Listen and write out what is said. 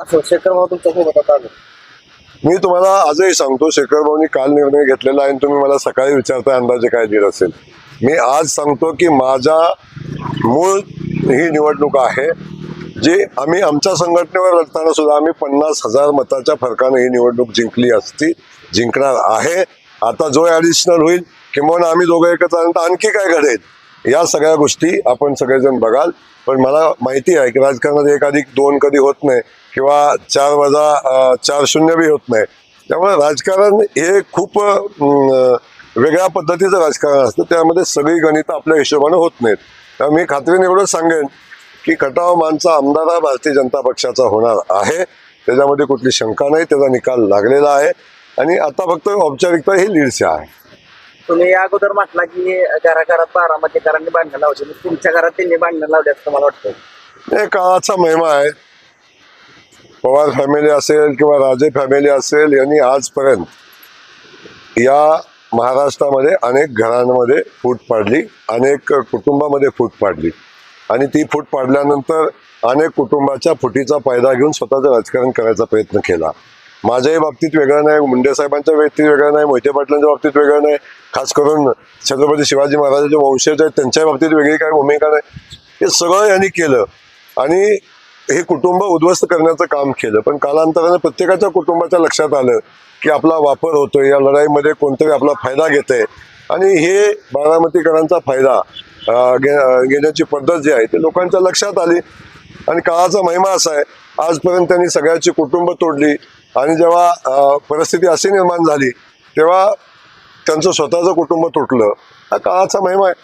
शेखर भाऊ तुमच्यासोबत आता मी तुम्हाला आजही सांगतो शेखर भाऊनी काल निर्णय घेतलेला आहे आणि तुम्ही मला सकाळी विचारता अंदाजे काय दिलं असेल. मी आज सांगतो की माझा मूळ ही निवडणूक आहे जी आम्ही आमच्या संघटनेवर लढताना सुद्धा आम्ही पन्नास हजार मताच्या फरकाने ही निवडणूक जिंकली असती जिंकणार आहे. आता जो ॲडिशनल होईल किंवा आम्ही दोघं एकत्र आल्यानंतर आणखी काय घडेल? या सगळ्या गोष्टी आपण सगळेजण बघाल. पण मला माहिती आहे की राजकारणात एक अधिक दोन कधी होत नाही किंवा चार वजा चार शून्य बी होत नाही. त्यामुळे राजकारण हे खूप वेगळ्या पद्धतीचं राजकारण असतं. त्यामध्ये सगळी गणित आपल्या हिशोबाने होत नाहीत. त्यामुळे मी खात्रीने एवढंच सांगेन की खटाव मानचा आमदार हा भारतीय जनता पक्षाचा होणार आहे. त्याच्यामध्ये कुठली शंका नाही त्याचा निकाल लागलेला आहे. आणि आता फक्त औपचारिकता ही लीडची आहे. तुम्ही या अगोदर म्हटला की घराघरात बारामतीकरांनी भांडणं लावली मग तुमच्या घरात त्यांनी बांधणं लावली असं मला वाटतं? हे काळाचा महिमा आहे. पवार फॅमिली असेल किंवा राजे फॅमिली असेल यांनी आजपर्यंत या महाराष्ट्रामध्ये अनेक घरांमध्ये फूट पाडली अनेक कुटुंबामध्ये फूट पाडली. आणि ती फूट पाडल्यानंतर अनेक कुटुंबाच्या फुटीचा फायदा घेऊन स्वतःचं राजकारण करायचा प्रयत्न केला. माझ्याही बाबतीत वेगळं नाही मुंडे साहेबांच्या बाबतीत वेगळं नाही मोहिते पाटलांच्या बाबतीत वेगळं नाही. खास करून छत्रपती शिवाजी महाराजांचे वंशज आहेत त्यांच्या बाबतीत वेगळी काही भूमिका नाही. हे सगळं यांनी केलं आणि हे कुटुंब उद्ध्वस्त करण्याचं काम केलं. पण कालांतराने प्रत्येकाच्या कुटुंबाच्या लक्षात आलं की आपला वापर होतोय या लढाईमध्ये कोणतरी आपला फायदा घेत आहे आणि हे बारामतीकरांचा फायदा घेण्याची पद्धत जी आहे ती लोकांच्या लक्षात आली. आणि काळाचा महिमा असा आहे आजपर्यंत त्यांनी सगळ्याची कुटुंब तोडली. आणि जेव्हा परिस्थिती अशी निर्माण झाली तेव्हा त्यांचं स्वतःचं कुटुंब तुटलं. हा काळाचा महिमा आहे.